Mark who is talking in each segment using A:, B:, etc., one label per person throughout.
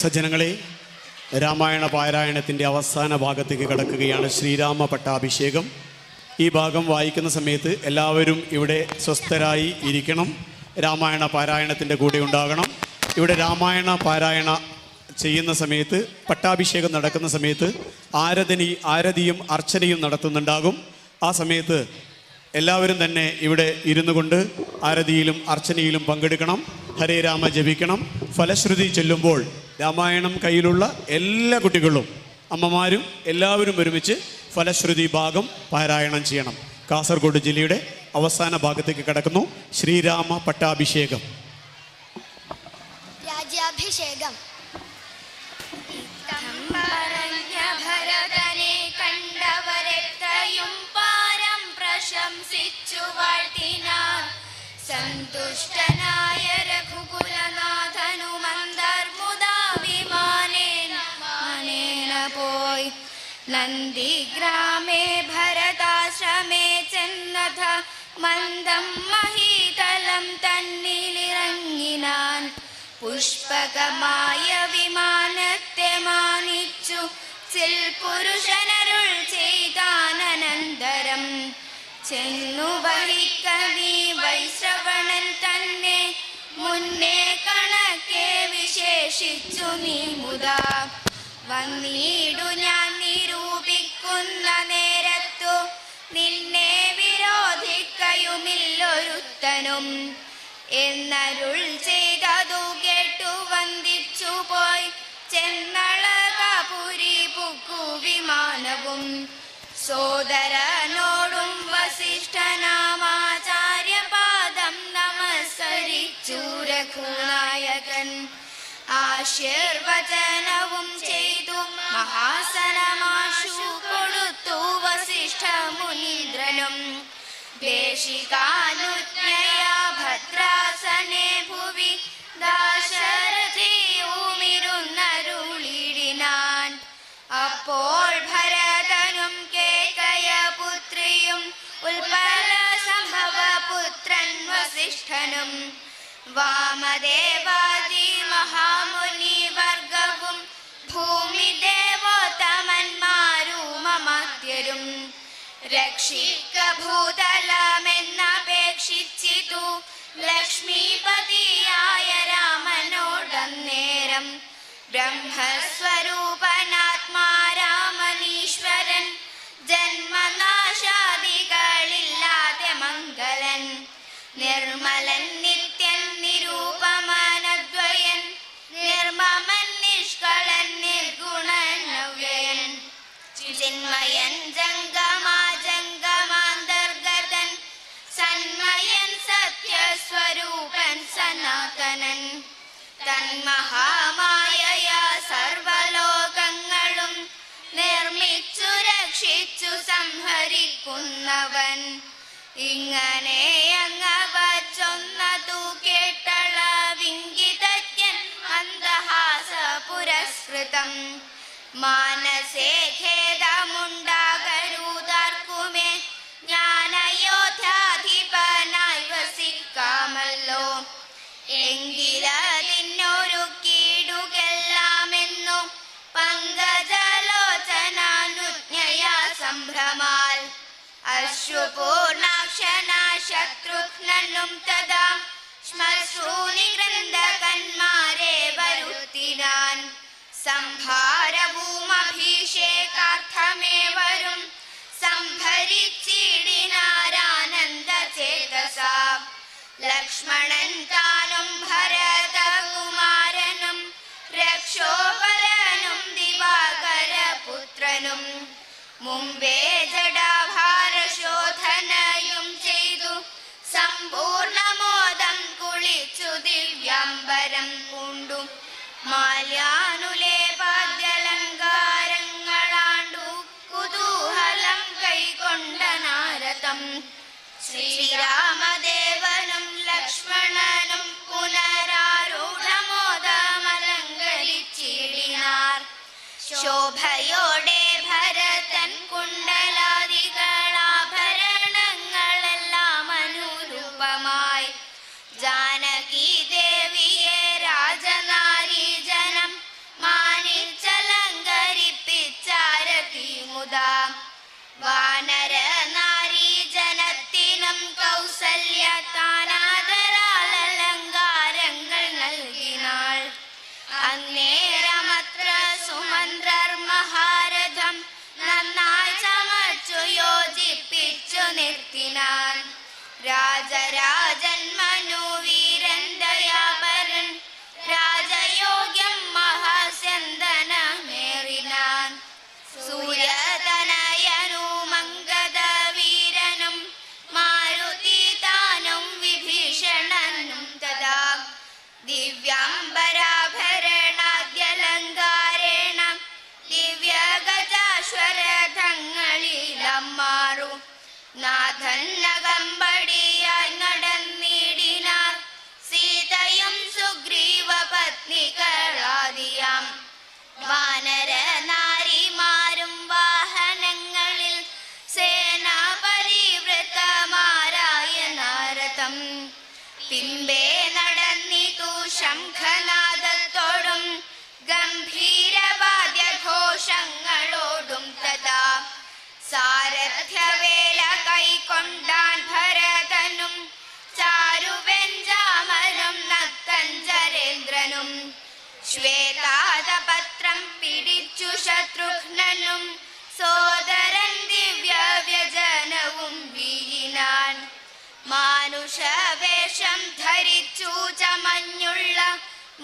A: സജ്ജനങ്ങളെ രാമായണ പാരായണത്തിന്റെ അവസാന ഭാഗത്തേക്ക് കടക്കുകയാണ് ശ്രീരാമ പട്ടാഭിഷേകം. ഈ ഭാഗം വായിക്കുന്ന സമയത്ത് എല്ലാവരും ഇവിടെ സ്വസ്ഥരായി ഇരിക്കണം. രാമായണ പാരായണത്തിന്റെ കൂടെ ഉണ്ടാകണം. ഇവിടെ രാമായണ പാരായണ ചെയ്യുന്ന സമയത്ത് പട്ടാഭിഷേകം നടക്കുന്ന സമയത്ത് ആരധനി ആരതിയും അർച്ചനയും നടത്തുന്നുണ്ടാകും. ആ സമയത്ത് എല്ലാവരും തന്നെ ഇവിടെ ഇരുന്നു കൊണ്ട് ആരതിയിലും അർച്ചനയിലും പങ്കെടുക്കണം. ഹരേ രാമ ജപിക്കണം. ഫലശ്രുതി ചെല്ലുമ്പോൾ രാമായണം കയ്യിലുള്ള എല്ലാ കുട്ടികളും അമ്മമാരും എല്ലാവരും ഒരുമിച്ച് ഫലശ്രുതി ഭാഗം പാരായണം ചെയ്യണം. കാസർഗോഡ് ജില്ലയുടെ അവസാന ഭാഗത്തേക്ക് കടക്കുന്നു. ശ്രീരാമ പട്ടാഭിഷേകം.
B: രാജ്യാഭിഷേകം.
C: ഭരതനെ പാരം പ്രശംസിച്ചു സന്തുഷ്ടനായ നന്ദിഗ്രാമേ ഭരതാശ്രമേ ചെന്നഥ മന്ദം മഹീതലം തന്നിലിറങ്ങിനാൻ പുഷ്പകമായ വിമാനത്തെ മാനിച്ചു ചിൽ പുരുഷനരുൾ ചെയ്താനന്തരം ചെന്നു വഹിക്കവി വൈശ്രവണൻ തന്നെ മുന്നേ കണക്കെ വിശേഷിച്ചു നീ മുതാ വന്നീടു ഞാൻ നിരൂപിക്കുന്ന നേരത്തു നിന്നെ വിരോധിക്കയുമില്ലൊരുത്തനും. എന്നരുൾ ചെയ്തതു കേട്ടു വന്ദിച്ചു പോയി. ചെന്നളകപുരി പുക്കു വിമാനവും. സോദരനോടും വസിഷ്ഠനാമാചാര്യപാദം നമസ്കരിച്ചു രഘുനായകൻ. ആശീർവചനവും ചെയ്തു മഹാസനമാശു ദേശികാനുജ്ഞയാ ഭദ്രാസനെ ഭുവി ദാശരഥിയുമിരുന്നരുളിടിനാൻ അപ്പോൾ ഭരതനും കേകയപുത്രിയും ഉൽപല സംഭവ പുത്രൻ വസിഷ്ഠനും വാമദേവാദി മഹാമുനി വർഗവും ഭൂമി ദേവോത്തമന്മാരും അമാത്യരും രക്ഷിക്ക ഭൂതലമെന്നപേക്ഷിച്ചിതു ലക്ഷ്മീപതിയായ രാമനോടന്നേരം ബ്രഹ്മസ്വരൂപനാത്മാ തന്മഹാമായ സർവലോകങ്ങളും നിർമ്മിച്ചു രക്ഷിച്ചു സംഹരിക്കുന്നവൻ. ഇങ്ങനെ അങ്ങവ ചൊന്നതു കേട്ടള വിങ്കിതജ്ഞൻ മന്ദഹാസ പുരസ്കൃതം. മാനസേ ഖേദമുണ്ടാകരുതാർക്കുമേ അശ്രുപൂർണാക്ഷന ശത്രുഘ്നും തഥാ. ശ്മശ്രൂനി ഗ്രന്ഥകന്മാരെ വരുത്തിനാൻ. സംഭാരഭൂമഭിഷേകാർത്ഥമേ വരും സംഭരിച്ചിടിനാരാനന്ദ ചേതസാ ലക്ഷ്മണൻ താനും ഭരതകുമാരനും. രക്ഷോപരനും ദിവാകരപുത്രനും. മുമ്പേ ജഡാഭാരശോധനയും സമ്പൂർണമോദം കുളിച്ചു ദിവ്യാംബരം പൂണ്ടു മാല്യാനുലേപാദ്യലങ്കാരങ്ങളാണ്ടു കുതൂഹലം കൈകൊണ്ട നാരദം. ശ്രീരാമദേവനും ലക്ഷ്മണനും പുനരാരൂഢമോദമലങ്കരിച്ചിടിനാർ. ശോഭയോടെ ഒരുക്കി ദേവിയെ രാജനാരി ജനം മാനിച്ചലങ്കരിപ്പിച്ചാരതി മുതാം. വാനര നാരി ജനത്തിനും കൗസല്യ താനാദരാൽ അലങ്കാരങ്ങൾ നൽകിനാൾ. അന്നേരമത്ര സുമന്ത്രർ മഹാരഥം നന്നായി ചമച്ചു യോജിപ്പിച്ചു നിർത്തിനാൻ രാജരാജന്മാർ പത്നികളാദിയാം വാനര നാരിമാരും വാഹനങ്ങളിൽ സേനാപരിവൃത്തമാരായ നാരദം. പിമ്പേ നടന്നിതു ശംഖനാദത്തോടും ഗംഭീരവാദ്യഘോഷങ്ങളോടും തഥാ. സാരഥ്യവേല കൈക്കൊണ്ടാൻ ശ്വേതാതപത്രം പിടിച്ചു ശത്രുഘ്നനും സോദരൻ ദിവ്യവ്യജനവും വീഴിനാൻ. മാനുഷവേഷം ധരിച്ചു ചമഞ്ഞുള്ള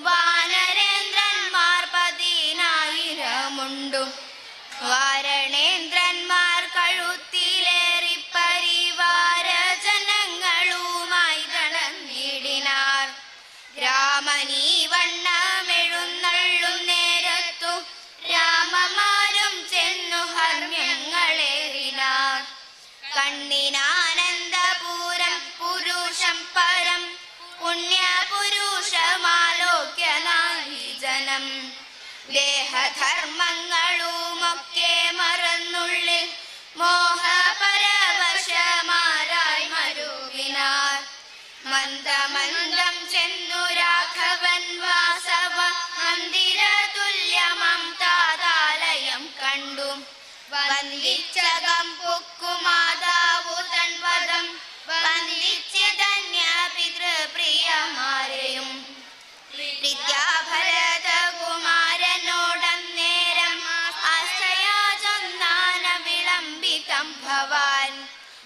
C: വാനരേന്ദ്രന്മാർ പതിനായിരമുണ്ടും. വാരണേന്ദ്രന്മാർ കണ്ണിനാനന്ദപൂരം പുരുഷം പരം പുണ്യപുരുഷമാലോക്യ ജനം. ദേഹധർമ്മങ്ങളുമൊക്കെ മറന്നുള്ളിൽ മോഹപരവശമാരായി മരുവിനാർ. മന്ദമന്ദം ചെന്നു ഭവാൻ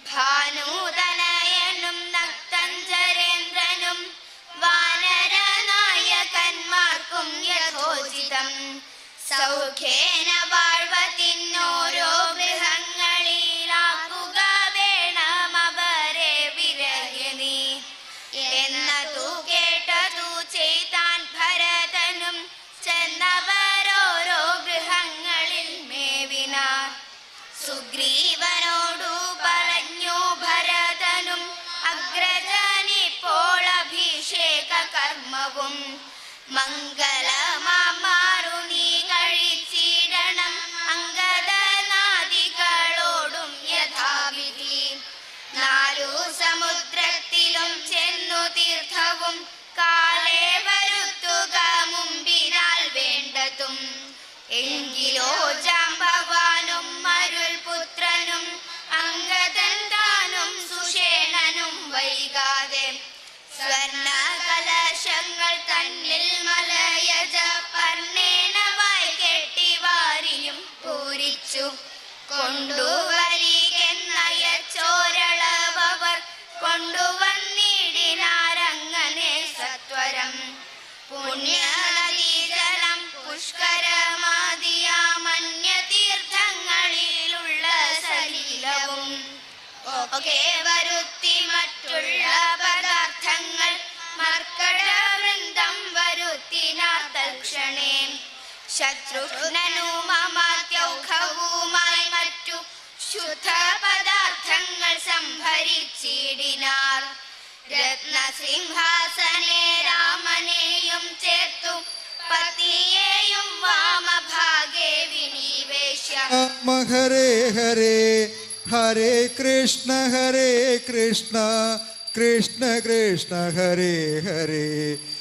C: ഭാനൂതനയനും നക്തഞ്ചരേന്ദ്രനും വാനരനായകന്മാർക്കും യഥോചിതം. സൗഖ്യേന വാഴ്വതിന്നോരോ മംഗളമാറു നീ കഴിച്ചിടണം നാലു സമുദ്രത്തിലും കാലേ വേണ്ടതും. എങ്കിലോ ജാമ്പവാനും പൂരിച്ചു കൊണ്ടുവരികെന്നയച്ചോരളവർ കൊണ്ടുവന്നിടിനാരങ്ങനെ സത്വരം. പുണ്യനദീജലം പുഷ്കരമാദിയാമന്യതീർത്ഥങ്ങളിലുള്ള സലീലവും ഒക്കെ വരുത്തി മറ്റുള്ള പദാർത്ഥങ്ങൾ മർക്കടവൃന്ദം ശത്രുഘ്നനുമമാത്യൗഖവുമായി മറ്റു ശുദ്ധ പദാർത്ഥങ്ങൾ സംഭരിച്ചിടിനാർ. രത്നസിംഹാസനെ രാമനെയും ചേർത്തു പതിയെയും വാമഭാഗേ വിനിവേശ്യ.
B: ഹരേ ഹരേ ഹരേ കൃഷ്ണ ഹരേ കൃഷ്ണ കൃഷ്ണ കൃഷ്ണ ഹരേ ഹരേ.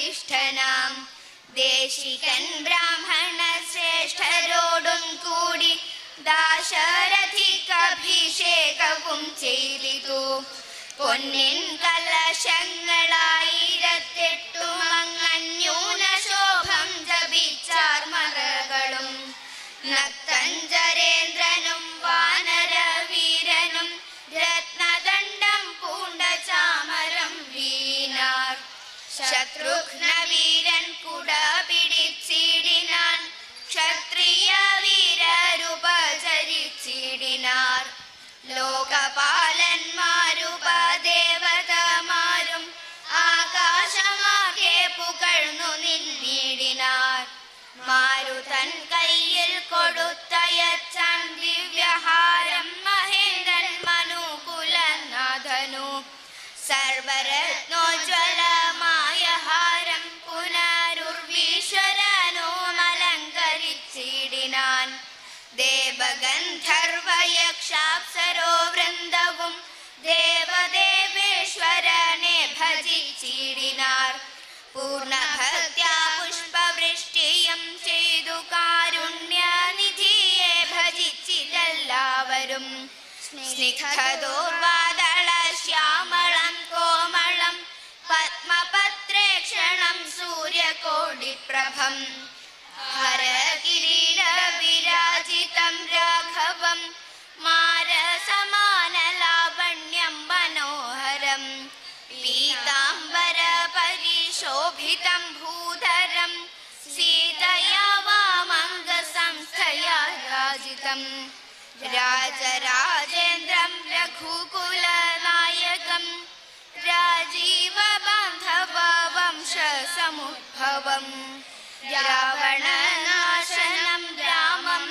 C: വസിഷ്ഠനാം ദേശികൻ ബ്രാഹ്മണ ശ്രേഷ്ഠരോടും കൂടി ദാശരഥിക്കഭിഷേകവും ചെയ്തിതു. പൊന്നിൻ കലശങ്ങളായിരത്തെട്ടും ലോകപാലന്മാരുപദേവതമാരും ആകാശമാകെ പുകഴ്ന്നു നിന്നിടിനാർ. മാരുതൻ കയ്യിൽ കൊടുത്തയച്ചാൻ ദേവഗന്ധർവയക്ഷാപ്സരോ വൃന്ദവും ദേവദേവേശ്വരനെ ഭജിച്ചിടിനാർ പൂർണഭക്ത്യാ പുഷ്പവൃഷ്ടിയും ചെയ്തു കാരുണ്യനിധിയെ ഭജിച്ചിതെല്ലാവരും. സ്നിഗ്ധദോർവാദള ശ്യാമളം കോമളം പത്മപത്രേക്ഷണം സൂര്യകോടിപ്രഭം. ഹരകിരീട घवं राघवं मारसमानलावण्यं मनोहरं पीताम्बरपरिशोभितं भूधरं सीतया वामङ्गसंस्थया राजितम् राजराजेन्द्रं रघुकुलनायकं राजीवबान्धवं रावणनाशनं रामं